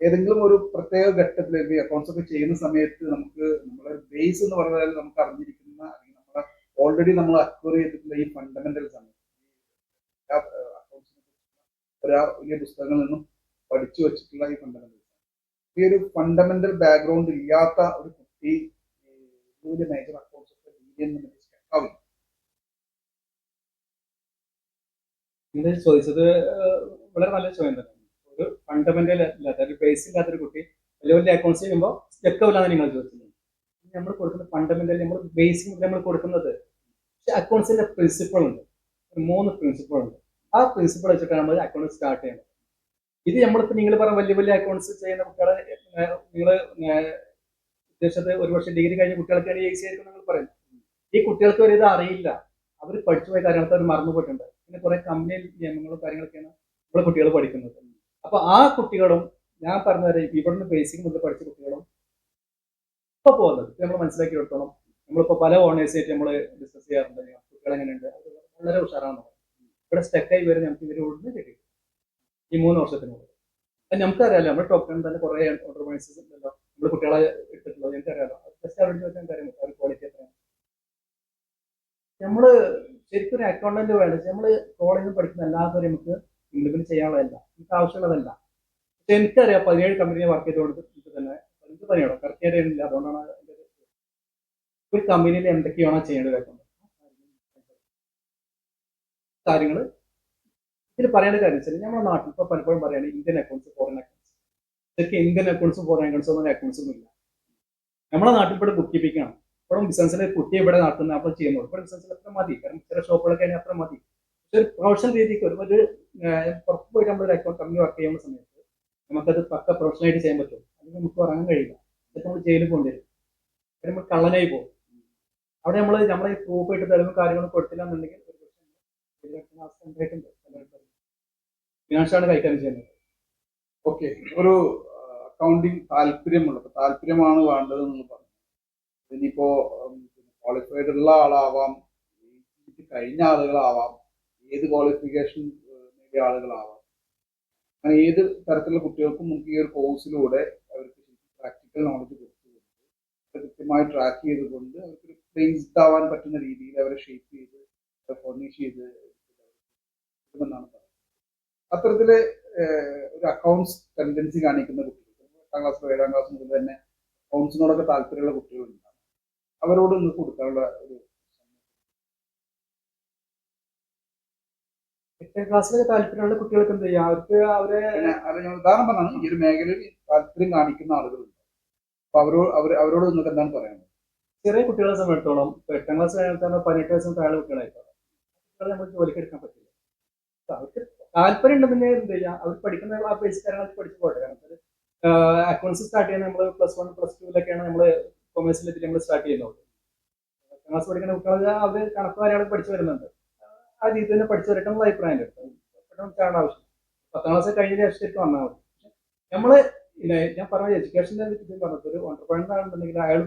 ഏതെങ്കിലും ഒരു പ്രത്യേക ഘട്ടത്തിൽ അക്കൗണ്ട്സ് ഒക്കെ ചെയ്യുന്ന സമയത്ത് നമുക്ക് നമ്മളെ ബേസ് എന്ന് പറഞ്ഞാൽ നമുക്ക് അറിഞ്ഞിരിക്കുന്ന അല്ലെങ്കിൽ നമ്മളെ ഓൾറെഡി നമ്മൾ അക്വയർ ചെയ്തിട്ടുള്ള ഈ ഫണ്ടമെന്റൽസ് ആണ് ഒരാ വലിയ പുസ്തകങ്ങളിൽ നിന്നും പഠിച്ചു വെച്ചിട്ടുള്ള ഈ ഫണ്ടമെന്റൽസ് ഈ ഒരു ഫണ്ടമെന്റൽ ബാക്ക്ഗ്രൗണ്ട് ഇല്ലാത്ത ഒരു കുട്ടി മേജർ അക്കൗണ്ട്സ് ഒക്കെ ചെയ്യുന്ന ചോദിച്ചത് വളരെ നല്ല ചോദ്യം തന്നെ. ഒരു ഫണ്ടമെന്റൽ ഇല്ലാത്ത ഒരു ബേസ് ഇല്ലാത്തൊരു കുട്ടി വലിയ വലിയ അക്കൗണ്ട്സ് ചെയ്യുമ്പോൾ സ്റ്റെക്കാവില്ലാന്ന് നിങ്ങൾ ചോദിച്ചത് നമ്മൾ കൊടുക്കുന്ന ഫണ്ടമെന്റൽ നമ്മൾ ബേസിക് നമ്മൾ കൊടുക്കുന്നത് പക്ഷെ അക്കൗണ്ട്സിന്റെ പ്രിൻസിപ്പിൾ ഉണ്ട്. മൂന്ന് പ്രിൻസിപ്പിൾ ഉണ്ട്. ആ പ്രിൻസിപ്പിൾ വെച്ചിട്ടാണ് നമ്മൾ അക്കൗണ്ട് സ്റ്റാർട്ട് ചെയ്യുന്നത്. ഇത് നമ്മളിപ്പോൾ നിങ്ങൾ പറഞ്ഞ വലിയ വലിയ അക്കൗണ്ട്സ് ചെയ്യുന്ന കുട്ടികളെ നിങ്ങൾ ഉദ്ദേശത്ത് ഒരു വർഷം ഡിഗ്രി കഴിഞ്ഞ കുട്ടികൾക്കാണ് ഈസി ആയിരിക്കും നിങ്ങൾ പറയുന്നത്. ഈ കുട്ടികൾക്ക് ഒരു ഇത് അറിയില്ല. അവർ പഠിച്ചു പോയ കാര്യങ്ങളൊക്കെ അവർ മറന്നു പോയിട്ടുണ്ട്. പിന്നെ കുറെ കമ്പനി നിയമങ്ങളും കാര്യങ്ങളൊക്കെയാണ് നമ്മുടെ കുട്ടികൾ പഠിക്കുന്നത്. അപ്പൊ ആ കുട്ടികളും ഞാൻ പറഞ്ഞ ഇവിടുന്ന് ബേസിക് മുതൽ പഠിച്ച കുട്ടികളും ഇപ്പൊ പോകുന്നത്. നമ്മൾ മനസ്സിലാക്കി എടുത്തോണം നമ്മളിപ്പോ പല ഓണേഴ്സായിട്ട് നമ്മൾ ഡിസ്കസ് ചെയ്യാറുണ്ട്. കുട്ടികൾ എങ്ങനെയുണ്ട്? വളരെ ഉഷാറാണ്. ഇവിടെ സ്റ്റക്കായി വരെ നമുക്ക് ഇവിടുന്ന് കിട്ടി. ഈ മൂന്ന് വർഷത്തിനുള്ളിൽ നമുക്കറിയാലോ നമ്മുടെ ടോപ്പ് ടെൻ തന്നെ കുറെ ഓർഡർമൈസേഴ്സ് ഉണ്ടല്ലോ. നമ്മൾ കുട്ടികളെ ഇട്ടിട്ടുള്ളത് എനിക്കറിയാലോ. ജസ്റ്റ് അവരുടെ ചോദിച്ചാൽ കാര്യം അവർ ക്വാളിറ്റി എത്രയാണ് നമ്മൾ ശരിക്കും ഒരു അക്കൗണ്ടന്റ് വേണ്ട നമ്മൾ കോളേജിൽ പഠിക്കുന്ന എല്ലാവരും നമുക്ക് ഇംപ്ലിമെന്റ് ചെയ്യാനുള്ളതല്ല. എനിക്ക് ആവശ്യമുള്ളതല്ല. പക്ഷെ എനിക്കറിയാം പതിനേഴ് കമ്പനി വർക്ക് ചെയ്തുകൊണ്ട് എനിക്ക് തന്നെ എനിക്ക് പണിയാണോ കറക്റ്റ് ആയിട്ട് അതുകൊണ്ടാണ് എന്റെ ഒരു- കമ്പനിയിൽ എന്തൊക്കെയാണോ ചെയ്യേണ്ടത് അക്കൗണ്ട് കാര്യങ്ങൾ ഇതിൽ പറയേണ്ട കാര്യം വെച്ചാൽ നമ്മുടെ നാട്ടിൽ ഇപ്പോൾ പലപ്പോഴും പറയാണ് ഇന്ത്യൻ അക്കൗണ്ട്സ് ഫോറിൻ അക്കൗണ്ട്സ് ഇതൊക്കെ ഇന്ത്യൻ അക്കൗണ്ട്സ് ഫോറിൻ അക്കൗണ്ട്സും ഒന്നും അക്കൗണ്ട്സ് ഒന്നും ഇല്ല. നമ്മുടെ നാട്ടിൽ ഇവിടെ ബുക്ക് കീപ്പിക്കണം ഇപ്പോഴും ബിസിനസ്സിൽ കുട്ടി ഇവിടെ നടത്തുന്ന അപ്പോൾ ചെയ്യുന്നുള്ളൂ. ഇപ്പോൾ ബിസിനസ്സിൽ അത്ര മതി. കാരണം ചില ഷോപ്പുകളൊക്കെ അതിന് അത്ര മതി. പക്ഷെ ഒരു പ്രൊഫഷണൽ രീതിക്ക് ഒരു ഒരു പുറത്ത് പോയിട്ട് നമ്മളൊരു അക്കൗണ്ട് കമ്പനി വർക്ക് ചെയ്യുന്ന സമയത്ത് നമുക്കത് പക്ക പ്രൊഫഷണലായിട്ട് ചെയ്യാൻ പറ്റും അത് നമുക്ക് ഉറങ്ങാൻ കഴിയില്ല. അതൊക്കെ നമ്മൾ ജയിലിൽ കൊണ്ടുവരും നമ്മൾ കള്ളനായി പോകും. അവിടെ നമ്മൾ നമ്മളെ പ്രൂഫ് ആയിട്ട് തെളിവും കാര്യങ്ങളും കൊടുത്തില്ല എന്നുണ്ടെങ്കിൽ ഒരു പക്ഷേ അവസ്ഥ കൈകാര്യം ചെയ്യുന്നത്. ഓക്കെ ഒരു അക്കൗണ്ടിങ് താല്പര്യമുള്ള താല്പര്യമാണ് വേണ്ടത് എന്ന് പറഞ്ഞു. ഇനിയിപ്പോ ക്വാളിഫൈഡ് ഉള്ള ആളാവാം കഴിഞ്ഞ ആളുകളാവാം. ഏത് ക്വാളിഫിക്കേഷൻ നേടിയ ആളുകളാവാം. അങ്ങനെ ഏത് തരത്തിലുള്ള കുട്ടികൾക്കും നമുക്ക് ഈ ഒരു കോഴ്സിലൂടെ അവർക്ക് പ്രാക്ടിക്കൽ നോളജ് കൊടുത്തുകൊണ്ട് കൊടുത്ത് കൃത്യമായി ട്രാക്ക് ചെയ്തുകൊണ്ട് അവർക്ക് ബേസ്ഡ് ആവാൻ പറ്റുന്ന രീതിയിൽ അവരെ ഷേപ്പ് ചെയ്ത് ഫർണിഷ് ചെയ്ത് എന്നാണ് പറയുന്നത് അത്തരത്തിൽ ഒരു അക്കൗണ്ട്സ് ടെൻഡൻസി കാണിക്കുന്ന കുട്ടികൾ എട്ടാം ക്ലാസ് ഏഴാം ക്ലാസ് മുതൽ തന്നെ അക്കൗണ്ട്സിനോടൊക്കെ താല്പര്യമുള്ള കുട്ടികളുണ്ടാകും. അവരോട് നിങ്ങൾക്ക് കൊടുക്കാനുള്ള ഒരു എട്ടാം ക്ലാസ്സിലൊക്കെ താല്പര്യമുള്ള കുട്ടികൾക്ക് എന്ത് ചെയ്യാം? അവർക്ക് അവരെ പിന്നെ അത് ഞാൻ ഉദാഹരണം പറഞ്ഞാണ് ഈ ഒരു മേഖലയിൽ താല്പര്യം കാണിക്കുന്ന ആളുകളുണ്ട് അപ്പൊ അവരോട് അവർ അവരോട് നിങ്ങൾക്ക് എന്താണ് പറയുന്നത് ചെറിയ കുട്ടികളെ സംബന്ധിച്ചോളം ഇപ്പൊ എട്ടാം ക്ലാസ് കഴിഞ്ഞാൽ പതിനെട്ട് വയസ്സിന് താഴെ കുട്ടികളായിക്കോട്ടെ കുട്ടികളെ നമുക്ക് ജോലിക്ക് എടുക്കാൻ പറ്റില്ല. അവർക്ക് താല്പര്യം ഉണ്ടെങ്കിൽ എന്ത് ചെയ്യാം? അവർ പഠിക്കുന്ന ആ ബേസിക് കാര്യങ്ങളൊക്കെ പഠിച്ചു പോകട്ടെ. കാരണം അക്കൗണ്ട്സ് സ്റ്റാർട്ട് ചെയ്യുന്ന നമ്മൾ പ്ലസ് വൺ പ്ലസ് ടുവിലൊക്കെയാണ് നമ്മൾ കൊമേഴ്സിലെത്തി നമ്മൾ സ്റ്റാർട്ട് ചെയ്യുന്നത്. എട്ടാം ക്ലാസ് പഠിക്കുന്ന കുട്ടികൾ അവർ കണക്ക് കാര്യങ്ങളൊക്കെ പഠിച്ചു വരുന്നുണ്ട്. ആ രീതി തന്നെ പഠിച്ചു വരട്ടെ അഭിപ്രായം ചാടേണ്ട ആവശ്യം. പത്താം ക്ലാസ് കഴിഞ്ഞ ശേഷം വന്നാൽ മതി. നമ്മൾ ഞാൻ പറഞ്ഞ എഡ്യൂക്കേഷന്റെ ഇത് പറഞ്ഞത് ഒരു ഓണ്ടർപ്രണർ ആണെന്നുണ്ടെങ്കിൽ അയാൾ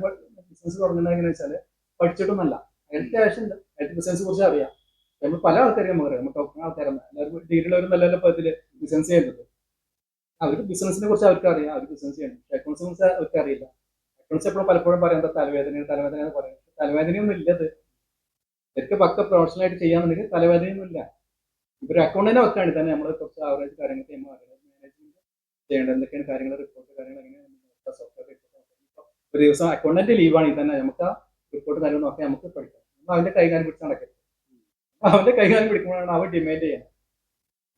ബിസിനസ് തുടങ്ങുന്നത് എങ്ങനെയാ വെച്ചാൽ പഠിച്ചിട്ടൊന്നല്ല അയാൾക്ക് ക്യാഷ് ഉണ്ട്. അയാൾക്ക് ബിസിനസ് കുറിച്ച് അറിയാം. നമ്മൾ പല ആൾക്കാരും നമുക്ക് അറിയാം. നമ്മൾ ടോക്കുന്ന ആൾക്കാരാണ്. ഒരു ഡിഗ്രിയിലൊരു നല്ല നല്ല ഇതിൽ ബിസിനസ് ചെയ്യുന്നത്. അവർക്ക് ബിസിനസിനെ കുറിച്ച് അവർക്ക് അറിയാം. അവർ ബിസിനസ് ചെയ്യണം അക്കൗണ്ട്സ് അക്കൗണ്ട്സിനെ കുറിച്ച് അവർക്ക് അറിയില്ല. അക്കൗണ്ട്സ് എപ്പോഴും പലപ്പോഴും പറയാം തലവേദന തലവേദന എന്ന് പറയും. തലവേദനയൊന്നും ഇല്ലത്. ശരിക്കും പക്ക പ്രൊഫഷണൽ ആയിട്ട് ചെയ്യാന്നുണ്ടെങ്കിൽ തലവേദനയൊന്നുമില്ല. ഇവർ അക്കൗണ്ടിനെ വെക്കാണ്ട് തന്നെ നമ്മൾ കുറച്ച് ആവറേജ് കാര്യങ്ങൾ ചെയ്യുമ്പോൾ മാനേജ്മെന്റ് ചെയ്യേണ്ടത് എന്തൊക്കെയാണ് കാര്യങ്ങൾ റിപ്പോർട്ട് കാര്യങ്ങൾ എങ്ങനെയാണ് സോഫ്റ്റ്വെയർ ഒരു ദിവസം അക്കൗണ്ടന്റ് ലീവാണെങ്കിൽ തന്നെ നമുക്ക് ആ റിപ്പോർട്ട് കാര്യങ്ങൾ നോക്കി നമുക്ക് പഠിക്കാം. നമ്മൾ അവന്റെ കൈകാര്യം പിടിച്ച് നടക്കരുത്. അവന്റെ കൈകാര്യം പിടിക്കുമ്പോഴാണ് അവൻ ഡിമാൻഡ് ചെയ്യുന്നത്.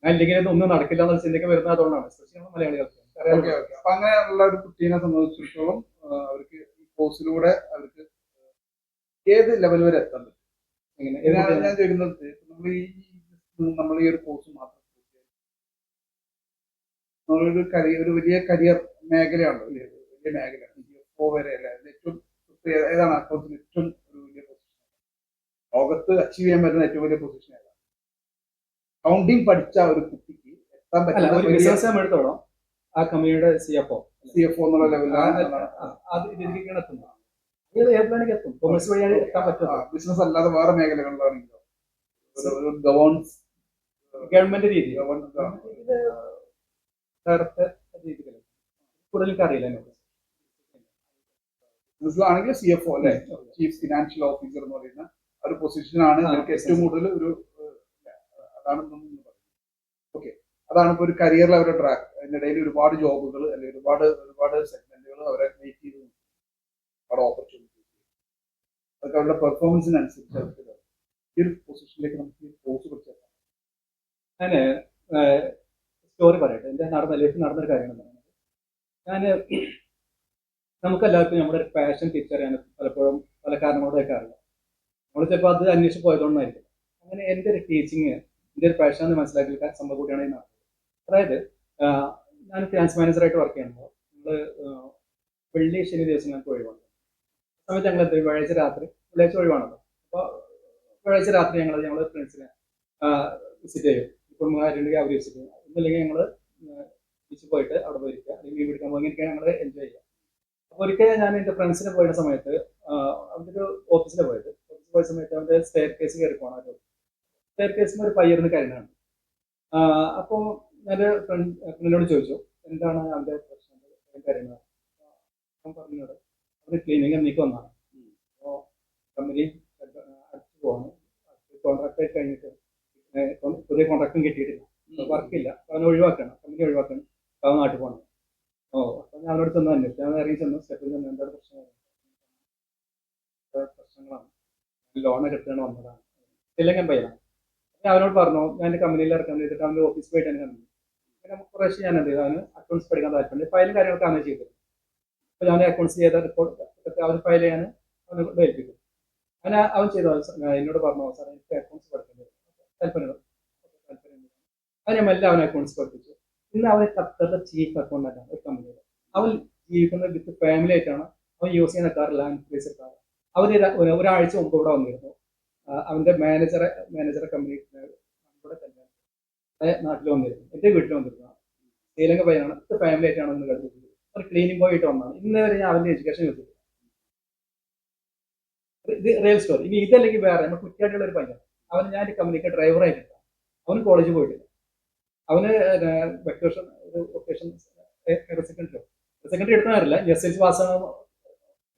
അല്ലെങ്കിൽ ഒന്നും നടക്കില്ല എന്നുള്ള ചിന്തയ്ക്ക് വരുന്നത് അതുകൊണ്ടാണ്. എസ്പെഷ്യലി നമ്മൾ മലയാളികൾക്ക്. അപ്പൊ അങ്ങനെയുള്ള ഒരു കുട്ടീനെ സംബന്ധിച്ചിടത്തോളം അവർക്ക് ഈ കോഴ്സിലൂടെ അവർക്ക് ഏത് ലെവൽ വരെ എത്താൻ പറ്റും? ഞാൻ ചോദിക്കുന്നത് നമ്മൾ ഈ നമ്മൾ ഈ ഒരു കോഴ്സ് മാത്രം നമ്മളൊരു കരിയർ ഒരു വലിയ കരിയർ മേഖലയാണല്ലോ വലിയ മേഖലയാണ് ഇപ്പോൾ വരെ അല്ലേ? ഏറ്റവും ഏതാണ് അക്കൗണ്ട്സിൽ ഏറ്റവും ഒരു വലിയ പൊസിഷൻ ലോകത്ത് അച്ചീവ് ചെയ്യാൻ പറ്റുന്ന ഏറ്റവും വലിയ പൊസിഷൻ ഏതാണ്? അക്കൗണ്ടിങ് പഠിച്ച ഒരു കുട്ടിക്ക് എത്താൻ പറ്റില്ല എടുത്തോളാം. ആ കമ്പനിയുടെ C F O C F എന്നുള്ള ലെവലിലാണ് അത് എത്തുന്നത് ഏത് ഏതിലാണെങ്കിൽ എത്തും? കൊമേഴ്സ് വഴിയാണ് എത്താൻ പറ്റുന്നത്. ബിസിനസ് അല്ലാതെ വേറെ മേഖലകളിലാണെങ്കിലോ. ഒരു- ഗവേൺസ് ഗവൺമെന്റ് രീതി. ഡയറക്റ്റ് രീതിയിൽ കൂടുതൽ എനിക്ക് അറിയില്ല കുറിച്ച്. ബിസിനസ്സിലാണെങ്കിൽ സി എഫ് ഒ അല്ലെ? ചീഫ് ഫിനാൻഷ്യൽ ഓഫീസർ എന്ന് പറയുന്ന ഒരു പൊസിഷനാണ് നിങ്ങൾക്ക് ഏറ്റവും കൂടുതൽ ഒരു അതാണെന്നൊന്നും അതാണ് ഓക്കെ അതാണ് ഇപ്പോൾ ഒരു കരിയറിൽ അവരുടെ ട്രാക്ക് അതിനിടയിൽ ഒരുപാട് ജോബുകൾ അല്ലെങ്കിൽ ഒരുപാട് ഒരുപാട് സെഗ്മെന്റുകൾ അവരെ വെയിറ്റ് ചെയ്ത്. ഒരുപാട് ഓപ്പർച്യൂണിറ്റി അതൊക്കെ അവരുടെ പെർഫോമൻസിനനുസരിച്ച് അവർക്ക്. ഈ ഒരു പൊസിഷനിലേക്ക് നമുക്ക് കോഴ്സ് പഠിച്ചാൽ ഞാൻ സ്റ്റോറി പറയട്ടെ. എന്റെ നടന്ന ലൈഫിൽ നടന്നൊരു കാര്യമാണ് പറയുന്നത് ഞാൻ നമുക്കെല്ലാവർക്കും നമ്മുടെ ഒരു പാഷൻ തിരിച്ചറിയാൻ പലപ്പോഴും പല കാരണങ്ങളോടൊക്കെ അറിയാം. നമ്മൾ ചിലപ്പോൾ അത് അന്വേഷിച്ച് പോയതുകൊണ്ടായിരിക്കും. അങ്ങനെ എന്റെ ഒരു ടീച്ചിങ് എന്റെ ഒരു പാഷൻ എന്ന് മനസ്സിലാക്കിയ സംഭവം കൂടിയാണ് ഞാൻ അതായത് ഞാൻ ഫിനാൻസ് മാനേജറായിട്ട് വർക്ക് ചെയ്യുമ്പോൾ നമ്മൾ വെള്ളി ശനി ദിവസം ഞങ്ങൾക്ക് ഒഴിവാണ് സമയത്ത് ഞങ്ങൾ എന്ത്? വ്യാഴാഴ്ച രാത്രി വെള്ളിയാഴ്ച ഒഴിവാണല്ലോ. അപ്പോൾ വ്യാഴാഴ്ച രാത്രി ഞങ്ങൾ ഞങ്ങൾ ഫ്രണ്ട്സിനെ വിസിറ്റ് ചെയ്യും. കുടുംബക്കാരുണ്ടെങ്കിൽ അവർ വിസിറ്റ് ചെയ്യും. ഒന്നുമില്ലെങ്കിൽ ഞങ്ങൾ ബീച്ചിൽ പോയിട്ട് അവിടെ പോയി ഇരിക്കുക. അല്ലെങ്കിൽ വീട് എടുക്കാൻ പോകുന്ന ഞങ്ങൾ എൻജോയ് ചെയ്യുക. അപ്പോൾ ഒരിക്കൽ ഞാൻ എന്റെ ഫ്രണ്ട്സിനെ പോയ സമയത്ത് അവന്റെ ഒരു ഓഫീസിൽ പോയത്. ഓഫീസിൽ പോയ സമയത്ത് അവന്റെ സ്റ്റെയർ കേസ് കയറി പോകണം ഒരു സ്റ്റെയർ കേസിന് ഒരു പയ്യറിന് കരുണാണ് അപ്പോൾ ഞാൻ ഫ്രണ്ട് ഫ്രണ്ടിനോട് ചോദിച്ചു എന്താണ് അവന്റെ പ്രശ്നം? കരുണ അവൻ പറഞ്ഞോട് അവന് ക്ലീനിങ് എന്നേക്ക് വന്നതാണ് അപ്പോൾ കമ്പനി അടിച്ചു പോവാണ് കോൺട്രാക്ട് ആയി കഴിഞ്ഞിട്ട് പുതിയ കോൺട്രാക്റ്റും കിട്ടിയിട്ടില്ല. വർക്കില്ല അവനെ ഒഴിവാക്കണം. കമ്പനി ഒഴിവാക്കണം. അവൻ നാട്ടിൽ പോകണം ഓ അപ്പം ഞാൻ അവരോട് ചെന്ന് അന്വേഷിച്ചു. ഞാൻ ഇറങ്ങി ചെന്ന്. സ്റ്റെപ്പിൽ ചെന്ന് എന്താണ് പ്രശ്നം? എന്താ പ്രശ്നങ്ങളാണ്. ലോൺ എടുത്താണ് വന്നതാണ്. ഇല്ലെങ്കിൽ പയ്യനാണ് ഞാൻ അവനോട് പറഞ്ഞു. ഞാൻ എന്റെ കമ്പനിയിൽ ഇറക്കാൻ ചെയ്തിട്ട് അവന്റെ ഓഫീസിൽ പോയിട്ട് എന്നെ കമ്പനി അങ്ങനെ കുറേശ്ശെ ഞാൻ എന്ത് ചെയ്തു? അവന് അക്കൗണ്ട്സ് പഠിക്കാൻ താല്പര്യം ഫയലും കാര്യങ്ങളൊക്കെ അങ്ങനെ ചെയ്തത് അപ്പോൾ ഞാൻ അക്കൗണ്ട്സ് ചെയ്ത റിപ്പോർട്ട് അവർ ഫയൽ ചെയ്യാൻ അവനെ ഏൽപ്പിക്കും. അങ്ങനെ അവൻ ചെയ്തു എന്നോട് പറഞ്ഞു സാർ എനിക്ക് അക്കൗണ്ട്സ് പഠിക്കേണ്ടത് താല്പര്യം മെല്ലെ അവൻ അക്കൗണ്ട്സ് പഠിപ്പിച്ചു. ഇന്ന് അവൻ ഖത്തറിലെ ചീഫ് അക്കൗണ്ടന്റാണ് ഒരു കമ്പനിയുടെ അവൻ ജീവിക്കുന്നത് വിത്ത് ഫാമിലി ആയിട്ടാണ്. അവൻ യൂസ് ചെയ്യുന്ന ലാൻഡ് ക്രൂസർ കാർ ഒരു- ഒരാഴ്ച മുമ്പ് ഇവിടെ വന്നിരുന്നു. അവന്റെ മാനേജറെ മാനേജറെ കമ്പനി നമ്മുടെ തന്നെ നാട്ടിൽ വന്നിരുന്നു. എന്റെ വീട്ടിൽ വന്നിരുന്നു. ശ്രീലങ്ക പയ്യനാണ് ഫാമിലി ആയിട്ടാണ് കളിച്ചത്. ഒരു ക്ലീനിങ് ബോയ് ആയിട്ട് വന്നതാണ്. ഇന്ന് വരെ ഞാൻ അവന്റെ എഡ്യൂക്കേഷൻ ചോദിച്ചിട്ടില്ല ഇത് റിയൽ സ്റ്റോറി ഇനി ഇതല്ലെങ്കിൽ വേറെ നമ്മൾ കുറ്റിയാടിയുള്ള ഒരു പയ്യൻ. അവൻ ഞാൻ കമ്പനിക്ക് ഡ്രൈവറായി കിട്ടാം. അവന് കോളേജിൽ പോയിട്ടില്ല. അവന് വെക്കേഷൻ ഒരു വെക്കേഷൻ സെക്കൻഡറി സെക്കൻഡറി എടുക്കാറില്ല എസ് എൽ സി പാസ്സാണ്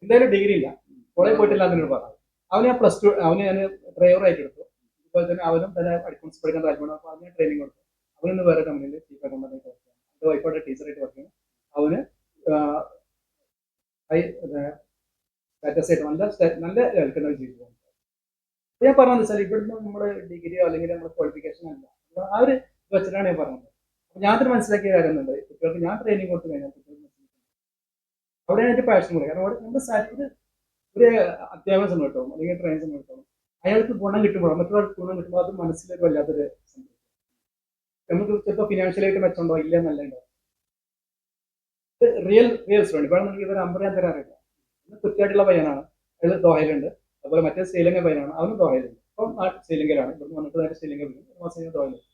എന്തായാലും ഡിഗ്രി ഇല്ല. കോളേജിൽ പോയിട്ടില്ല എന്നോട് പറഞ്ഞു അവന് ഞാൻ പ്ലസ് ടു അവന് ഞാൻ ഡ്രൈവറായിട്ട് എടുത്തു. അതുപോലെ തന്നെ അവനും തന്നെ അക്കൗണ്ട്സ് പഠിക്കാൻ താല്പര്യം അപ്പോൾ അവന് ട്രെയിനിങ് കൊടുത്തു. അവനൊന്ന് വേറെ കമ്പനിയിൽ ചീഫ് അക്കൗണ്ടന്റ് വർക്ക് ചെയ്യും എന്റെ വൈഫോടെ ടീച്ചറായിട്ട് വർക്ക് അവന് ഹൈ സ്റ്റാറ്റസ് നല്ല നല്ല കേൾക്കുന്ന ജീവിതം ഞാൻ പറഞ്ഞത് വെച്ചാൽ ഇവിടുന്ന് നമ്മൾ ഡിഗ്രിയോ അല്ലെങ്കിൽ നമ്മുടെ ക്വാളിഫിക്കേഷൻ അല്ല. ആ ഒരു വെച്ചിട്ടാണ് ഞാൻ പറഞ്ഞത്. അപ്പൊ ഞാൻ അതിന് മനസ്സിലാക്കിയ കാര്യം എന്നുണ്ട് കുട്ടികൾക്ക് ഞാൻ ട്രെയിനിങ് കൊടുത്തു കഴിഞ്ഞാൽ അവിടെ എനിക്ക് പാഷൻ കൂടെ. കാരണം അവിടെ നമ്മുടെ സ്ഥലത്ത് ഒരു അത്യാവശ്യം സമയത്തോളം അല്ലെങ്കിൽ ട്രെയിനിങ് സമയത്തോളം അയാൾക്ക് ഗുണം കിട്ടുമ്പോൾ മറ്റൊരാൾക്ക് ഗുണം കിട്ടുമ്പോൾ അത് മനസ്സിലൊരു വല്ലാത്തൊരു സംഭവം നമുക്ക് ചിലപ്പോൾ ഫിനാൻഷ്യലായിട്ട് മെച്ചമുണ്ടോ? ഇല്ല എന്നല്ല റിയൽ റിയൽ സ്റ്റോറി വേണമെങ്കിൽ ഇവർ ഇവരെ അമ്പറിയാൻ തരാറില്ല ഇന്ന് കൃത്യമായിട്ടുള്ള പയ്യനാണ്. അയാൾ ദോഹയിലുണ്ട്. അതുപോലെ മറ്റേ ശ്രീലങ്ക പയ്യനാണ്. അവനും ദോഹയിലുണ്ട്. അപ്പം ആ ശ്രീലങ്കയിലാണ്. ഇവിടെ വന്നിട്ട് നേരെ ശ്രീലങ്ക വരും ഒരു മാസം ദോഹയിലുണ്ട്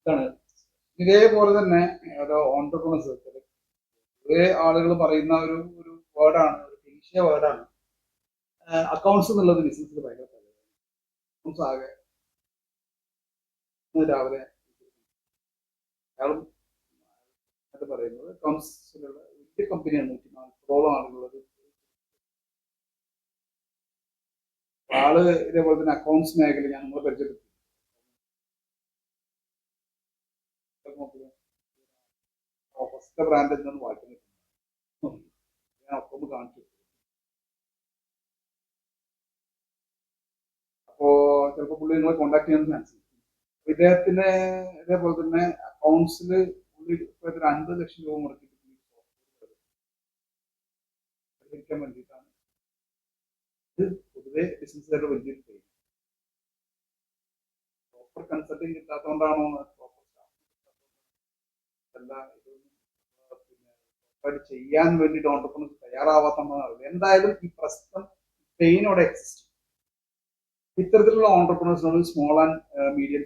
ഇതാണ്. ഇതേപോലെ തന്നെ ഒരു ഓണ്ടർപ്രണേഴ്സ് കുറേ ആളുകൾ പറയുന്ന ഒരു ഒരു വേർഡാണ് ഒരു ക്ലീശിയ വേർഡാണ് അക്കൗണ്ട്സ് എന്നുള്ളത് ബിസിനസ്സിൽ ഭയങ്കര അക്കൗണ്ട്സ് ആകെ രാവിലെ. അയാളും അത് പറയുന്നത്. അക്കൗണ്ട്സിലുള്ള വലിയ കമ്പനിയാണ് നൂറ്റി നാൽപ്പതോളം ആളുകളുള്ളത് ആൾ ഇതേപോലെ തന്നെ അക്കൗണ്ട്സ് മേഖല ഞാൻ നമ്മളെ പരിചയപ്പെട്ടു ഫസ്റ്റ് ബ്രാൻഡ് എന്താണ് വായിക്കുന്നത് ഞാൻ അപ്പം കാണിച്ചു അപ്പോ ചിലപ്പോൾ പുള്ളി നിങ്ങളെ കോണ്ടാക്ട് ചെയ്യാൻ മനസ്സിലായി ഇദ്ദേഹത്തിന് ഇതേപോലെ തന്നെ അക്കൗണ്ട്സിൽ ഒരു അൻപത് ലക്ഷം രൂപ മുടക്കിയിട്ട് പരിഹരിക്കാൻ വേണ്ടിയിട്ടാണ്. ഇത് പൊതുവെ ബിസിനസ്സുകാരുടെ വലിയൊരു പേര് പ്രോപ്പർ കൺസൾട്ടിങ് കിട്ടാത്തതുകൊണ്ടാണോ പ്രോപ്പർ അല്ല ഇതൊന്നും പിന്നെ ചെയ്യാൻ വേണ്ടിയിട്ട് ഓണ്ടർപ്രണേഴ്സ് തയ്യാറാവാത്തതാണ് എന്തായാലും ഈ പ്രശ്നം പെയിനോടെ എക്സിസ്റ്റ് ഇത്തരത്തിലുള്ള ഓണ്ടർപ്രണേഴ്സിനോട് സ്മോൾ ആൻഡ് മീഡിയം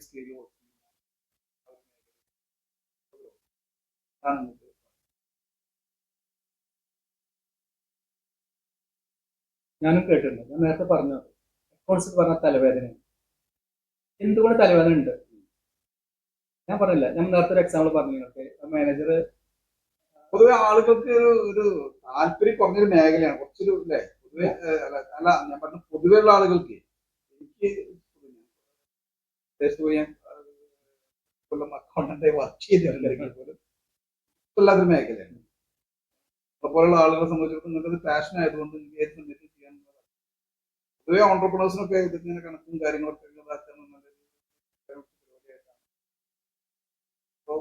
ഞാനും കേട്ടിട്ടുണ്ട്. ഞാൻ നേരത്തെ പറഞ്ഞു. അക്കൗണ്ട്സ് പറഞ്ഞ തലവേദന. എന്തുകൊണ്ട് തലവേദന ഉണ്ട്? ഞാൻ പറഞ്ഞില്ല. ഞാൻ നേരത്തെ ഒരു എക്സാമ്പിൾ പറഞ്ഞു നിങ്ങൾക്ക്. മാനേജർ പൊതുവെ ആളുകൾക്ക് ഒരു ഒരു താല്പര്യം കുറഞ്ഞൊരു മേഖലയാണ്. കുറച്ചൊരു അല്ലേ പൊതുവെ അല്ല ഞാൻ പറഞ്ഞ പൊതുവെ ഉള്ള ആളുകൾക്ക് എനിക്ക് കൊല്ലം അക്കൗണ്ടന്റ് വർക്ക് ചെയ്തിട്ടുണ്ടെങ്കിൽ പോലും ഇഷ്ടമില്ലാത്തൊരു മേഖലയാണ്. അതുപോലുള്ള ആളുകളെ സംബന്ധിച്ചിടത്തോളം നിങ്ങൾക്ക് പാഷൻ ആയതുകൊണ്ട് നിങ്ങൾക്ക് ഏത് സമയത്ത് ചെയ്യാൻ പൊതുവെ ഓണ്ടർപ്രണേഴ്സിനൊക്കെ ഇതിങ്ങനെ കണക്കും കാര്യങ്ങളൊക്കെ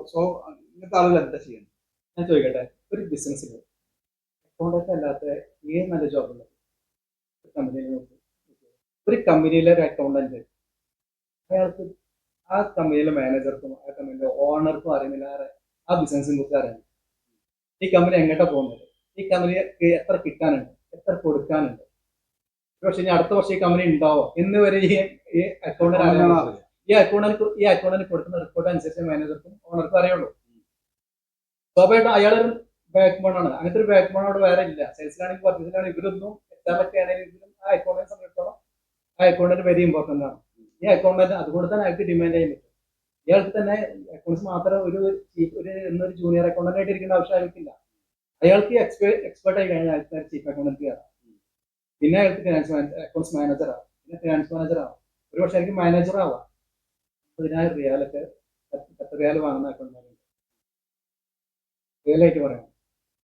സോ ഇങ്ങനത്തെ ആളുകൾ എന്താ ചെയ്യുന്നത് ഞാൻ ചോദിക്കട്ടെ ഒരു ബിസിനസ്സിൽ അക്കൗണ്ടൊക്കെ അല്ലാത്ത ഏത് നല്ല ജോബ് ഉണ്ട് ഒരു കമ്പനിയിൽ ഒരു കമ്പനിയിലെ ഒരു അക്കൗണ്ടന്റ് അയാൾക്ക് ആ കമ്പനിയിലെ മാനേജർക്കും ആ കമ്പനിയിലെ ഓണർക്കും അറിയുന്നില്ല ആ ബിസിനസിനെ കുറിച്ച് അറിയാം ഈ കമ്പനി എങ്ങോട്ടാ പോകുന്നത്? ഈ കമ്പനിക്ക് എത്ര കിട്ടാനുണ്ട്? എത്ര കൊടുക്കാനുണ്ട്? പക്ഷെ ഇനി അടുത്ത വർഷം ഈ കമ്പനി ഉണ്ടാവോ? എന്ന് വരെ ഈ അറിയാം ഈ അക്കൗണ്ടിന് ഈ അക്കൗണ്ടിന് കൊടുക്കുന്ന റിപ്പോർട്ട് അനുസരിച്ച് മാനേജർക്കും ഓണർക്കും അറിയുള്ളൂ. സ്വാഭാവികമായിട്ടും അയാളൊരു ബാക്ക് ബോൺ ആണ്. അങ്ങനത്തെ ഒരു ബാക്ക് ബോൺ അവിടെ വേറെ ഇല്ല. സെയിൽസിലാണെങ്കിൽ പർച്ചേസിലാണെങ്കിൽ ഇവരൊന്നും എച്ചാറൊക്കെ ആണെങ്കിലും ആ അക്കൗണ്ടിനെ സംബന്ധിച്ചിടത്തോളം ആ അക്കൗണ്ടിന് വെരി ഇമ്പോർട്ടന്റ് ആണ്. ഈ അക്കൗണ്ടിന് അതുകൊണ്ട് തന്നെ അയാൾക്ക് ഡിമാൻഡ് ചെയ്യാൻ പറ്റും. ഇയാൾക്ക് തന്നെ അക്കൗണ്ട്സ് മാത്രം ഒരു ഒരു എന്നൊരു ജൂനിയർ അക്കൗണ്ടന്റ് ആയിട്ട് ഇരിക്കേണ്ട ആവശ്യം അയാൾക്കില്ല അയാൾക്ക് എക്സ്പേർട്ട് എക്സ്പേർട്ട് ആയി കഴിഞ്ഞാൽ അയാൾക്ക് ചീഫ് അക്കൗണ്ടന്റ് കയറാം പിന്നെ അയാൾക്ക് ഫിനാൻസ് അക്കൗണ്ട്സ് മാനേജർ ആവാം. പിന്നെ ഫിനാൻസ് മാനേജർ ആവാം. ഒരു പക്ഷേ എനിക്ക് മാനേജർ ആവാം പതിനായിരം റിയാലൊക്കെ പത്ത് റിയാൽ വാങ്ങുന്ന അക്കൗണ്ട് റിയലായിട്ട് പറയാം.